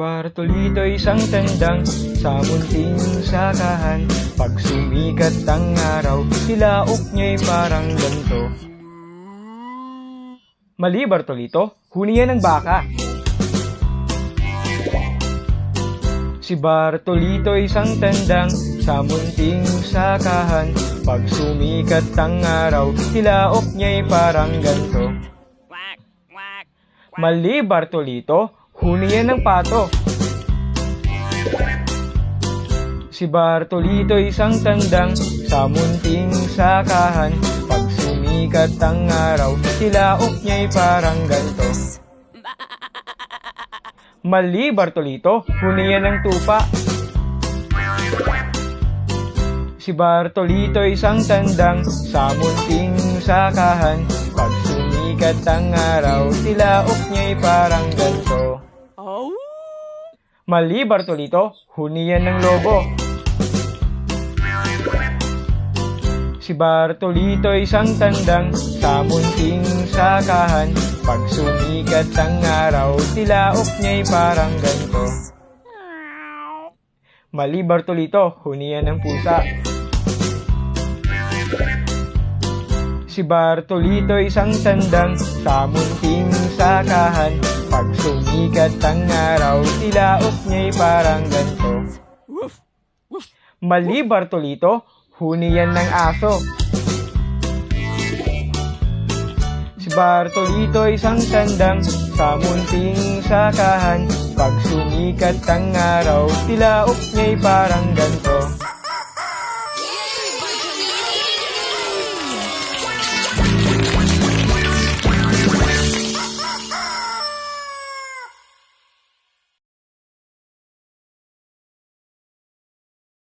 Bartolito isang tandang sa munting sakahan. Pag sumikat ang araw, silaok niya'y parang ganto. Mali Bartolito, huni yan ng baka. Si Bartolito isang tandang sa munting sakahan. Pag sumikat ang araw, silaok niya'y parang ganto. Mali Bartolito, huni yan ng pato Si Bartolito isang tandang sa munting sakahan. Pag sumikat ang araw, silaok niya'y parang ganto. Mali Bartolito, huni yan ng tupa. Si Bartolito isang tandang sa munting sakahan. Pag sumikat ang araw, silaok niya'y parang ganto. Mali Bartolito, huni yan ng lobo Si Bartolito isang tandang sa munting sakahan. Pag sumikat ang araw, silaok niya'y parang ganto Mali Bartolito, huni yan ng pusa. Si Bartolito isang tandang sa munting sakahan. Pag sumikat ang araw, silaok niya'y parang ganto Mali Bartolito, huni yan ng aso. Si Bartolito isang tandang sa munting sakahan. Pag sumikat ang araw, silaok niya'y parang ganto